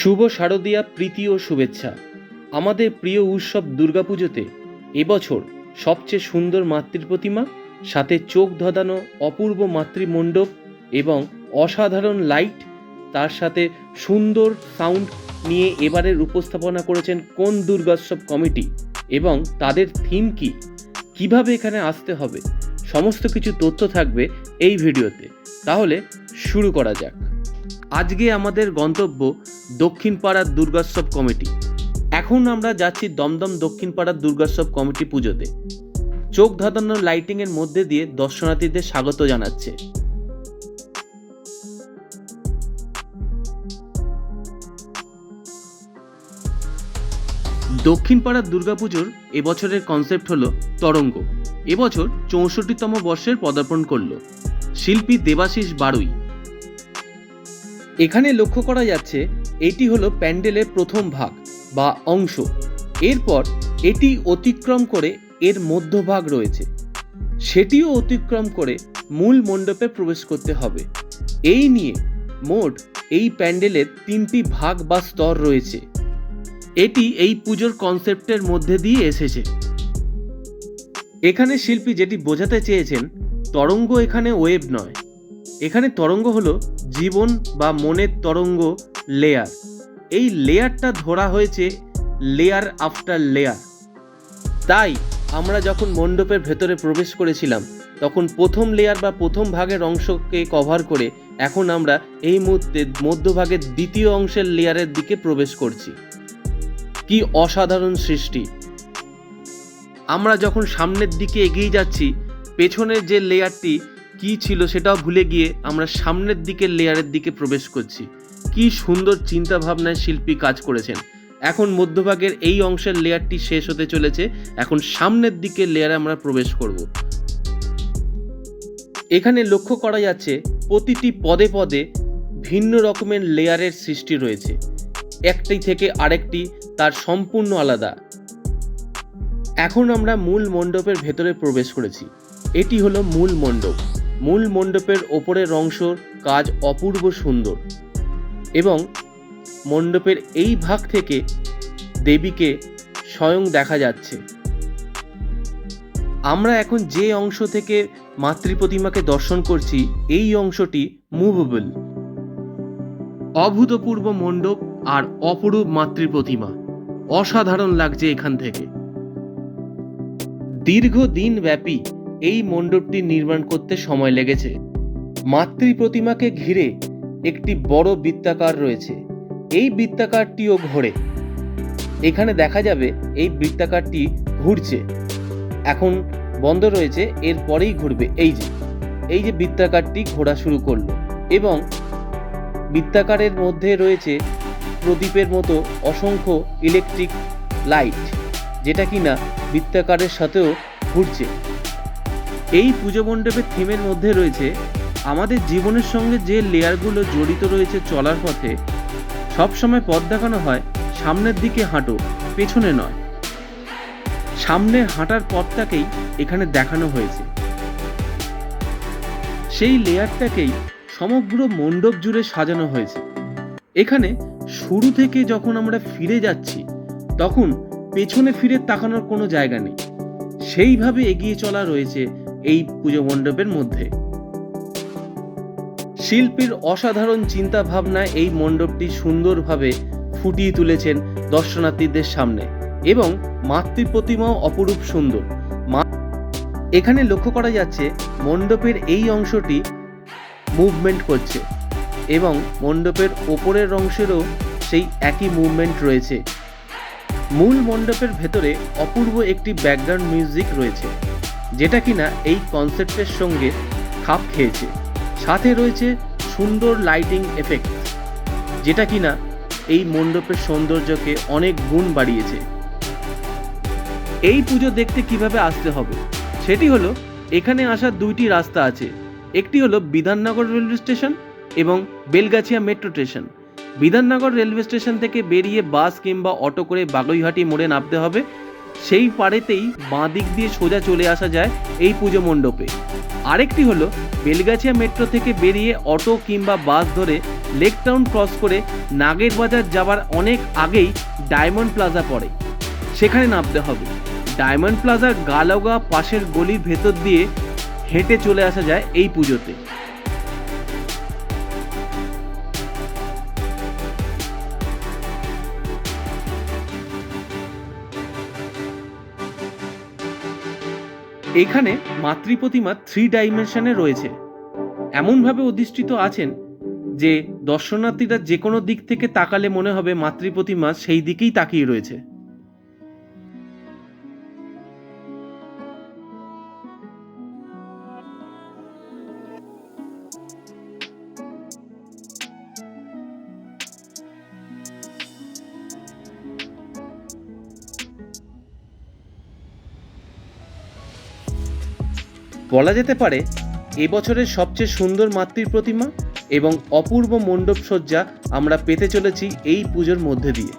শুভ শারদীয়া প্রীতি ও শুভেচ্ছা। আমাদের প্রিয় উৎসব দুর্গাপুজোতে এবছর সবচেয়ে সুন্দর মাতৃ প্রতিমা, সাথে চোখ ধাঁধানো অপূর্ব মাতৃমণ্ডপ এবং অসাধারণ লাইট, তার সাথে সুন্দর সাউন্ড নিয়ে এবারের উপস্থাপনা করেছেন কোন দুর্গোৎসব কমিটি এবং তাদের থিম কি, কীভাবে এখানে আসতে হবে, সমস্ত কিছু তথ্য থাকবে এই ভিডিওতে। তাহলে শুরু করা যাক। আজকে আমাদের গন্তব্য দক্ষিণ পাড়ার দুর্গোৎসব কমিটি। এখন আমরা যাচ্ছি দমদম দক্ষিণ পাড়ার দুর্গোৎসব কমিটি পুজোতে। চোখ ধাঁধানো লাইটিং এর মধ্যে দিয়ে দর্শনার্থীদের স্বাগত জানাচ্ছে। দক্ষিণ পাড়ার দুর্গাপুজোর এবছরের কনসেপ্ট হলো তরঙ্গ। এবছর চৌষট্টিতম বর্ষের পদার্পণ করল। শিল্পী দেবাশিস বারুই। এখানে লক্ষ্য করা যাচ্ছে, এটি হলো প্যান্ডেলের প্রথম ভাগ বা অংশ। এরপর এটি অতিক্রম করে এর মধ্যভাগ রয়েছে। সেটিও অতিক্রম করে মূল মণ্ডপে প্রবেশ করতে হবে। এই নিয়ে মোট এই প্যান্ডেলের তিনটি ভাগ বা স্তর রয়েছে। এটি এই পুজোর কনসেপ্টের মধ্যে দিয়ে এসেছে। এখানে শিল্পী যেটি বোঝাতে চেয়েছেন, তরঙ্গ এখানে ওয়েব নয়। এখানে তরঙ্গ হলো জীবন বা মনের তরঙ্গ লেয়ার এই লেয়ারটা ধরা হয়েছে লেয়ার আফটার লেয়ার তাই আমরা যখন মণ্ডপের ভেতরে প্রবেশ করেছিলাম, তখন প্রথম লেয়ার বা প্রথম ভাগের অংশকে কভার করে এখন আমরা এই মুহূর্তে মধ্যভাগের দ্বিতীয় অংশের লেয়ারের দিকে প্রবেশ করছি। কি অসাধারণ সৃষ্টি! আমরা যখন সামনের দিকে এগিয়ে যাচ্ছি, পেছনের যে লেয়ারটি কি ছিল সেটাও ভুলে গিয়ে আমরা সামনের দিকের লেয়ারের দিকে প্রবেশ করছি। কি সুন্দর চিন্তা ভাবনায় শিল্পী কাজ করেছেন। এখন মধ্যভাগের এই অংশের লেয়ারটি শেষ হতে চলেছে। এখন সামনের দিকের লেয়ারে আমরা প্রবেশ করব। এখানে লক্ষ্য করা যাচ্ছে, প্রতিটি পদে পদে ভিন্ন রকমের লেয়ারের সৃষ্টি রয়েছে। একটি থেকে আরেকটি তার সম্পূর্ণ আলাদা। এখন আমরা মূল মণ্ডপের ভেতরে প্রবেশ করেছি। এটি হলো মূল মণ্ডপ। মূল মণ্ডপের ওপরের অংশর কাজ অপূর্ব সুন্দর এবং মণ্ডপের এই ভাগ থেকে দেবীকে স্বয়ং দেখা যাচ্ছে। আমরা এখন যে অংশ থেকে মাতৃ প্রতিমাকে দর্শন করছি, এই অংশটি মুভেবল অভূতপূর্ব মণ্ডপ আর অপরূপ মাতৃ প্রতিমা অসাধারণ লাগছে এখান থেকে। দীর্ঘদিন ব্যাপী এই মণ্ডপটি নির্মাণ করতে সময় লেগেছে। মাতৃ প্রতিমাকে ঘিরে একটি বড় বৃত্তাকার রয়েছে। এই বৃত্তাকারটিও ঘোরে। এখানে দেখা যাবে এই বৃত্তাকারটি ঘুরছে। এখন বন্ধ রয়েছে, এর পরেই ঘুরবে। এই যে এই যে বৃত্তাকারটি ঘোরা শুরু করল এবং বৃত্তাকারের মধ্যে রয়েছে প্রদীপের মতো অসংখ্য ইলেকট্রিক লাইট যেটা কিনা বৃত্তাকারের সাথেও ঘুরছে। এই পুজো মণ্ডপের থিমের মধ্যে রয়েছে আমাদের জীবনের সঙ্গে যে লেয়ারগুলো জড়িত রয়েছে চলার পথে সবসময় পথ দেখানো হয় সামনের দিকে হাঁটো, পেছনে নয়। সামনের হাঁটার পথটাকেই এখানে দেখানো হয়েছে। সেই লেয়ারটাকেই সমগ্র মণ্ডপ জুড়ে সাজানো হয়েছে। এখানে শুরু থেকে যখন আমরা ফিরে যাচ্ছি, তখন পেছনে ফিরে তাকানোর কোনো জায়গা নেই। সেইভাবে এগিয়ে চলা রয়েছে এই পুজো মণ্ডপের মধ্যে। শিল্পীর অসাধারণ চিন্তা ভাবনায় এই মণ্ডপটি সুন্দরভাবে ফুটিয়ে তুলেছেন দর্শনার্থীদের সামনে এবং মাতৃ প্রতিমাও অপরূপ সুন্দর। এখানে লক্ষ্য করা যাচ্ছে মণ্ডপের এই অংশটি মুভমেন্ট করছে এবং মণ্ডপের ওপরের অংশেরও সেই একই মুভমেন্ট রয়েছে। মূল মণ্ডপের ভেতরে অপূর্ব একটি ব্যাকগ্রাউন্ড মিউজিক রয়েছে। যেটা কিনা এই কনসেপ্টের সঙ্গে খাপ খেয়েছে। সাথে রয়েছে সুন্দর লাইটিং এফেক্ট যেটা কিনা এই মণ্ডপের সৌন্দর্যকে অনেক গুণ বাড়িয়েছে। এই পুজো দেখতে কীভাবে আসতে হবে? সেটি হলো, এখানে আসার দুইটি রাস্তা আছে। একটি হলো বিধাননগর রেলওয়ে স্টেশন এবং Belgachia metro station. Bidhannagar railway station থেকে বেরিয়ে বাস কিংবা অটো করে বাগুইহাটি মোড়ে নামতে হবে। সেই পাড়েতেই বাঁ দিক দিয়ে সোজা চলে আসা যায় এই পুজো মণ্ডপে। আরেকটি হলো বেলগাছিয়া মেট্রো থেকে বেরিয়ে অটো কিংবা বাস ধরে লেক টাউন ক্রস করে নাগের বাজার যাবার অনেক আগেই ডায়মন্ড প্লাজা পড়ে। সেখানে নামতে হবে। ডায়মন্ড প্লাজার গালগা পাশের গলির ভেতর দিয়ে হেঁটে চলে আসা যায় এই পুজোতে। এখানে মাতৃ প্রতিমা থ্রি ডাইমেনশনে রয়েছে। এমনভাবে অধিষ্ঠিত আছেন যে দর্শনার্থীরা যে কোনো দিক থেকে তাকালে মনে হবে মাতৃ প্রতিমা সেই দিকেই তাকিয়ে রয়েছে। বলা যেতে পারে, এবছরের সবচেয়ে সুন্দর মাতৃ প্রতিমা এবং অপূর্ব মণ্ডপসজ্জা আমরা পেতে চলেছি এই পুজোর মধ্যে দিয়ে।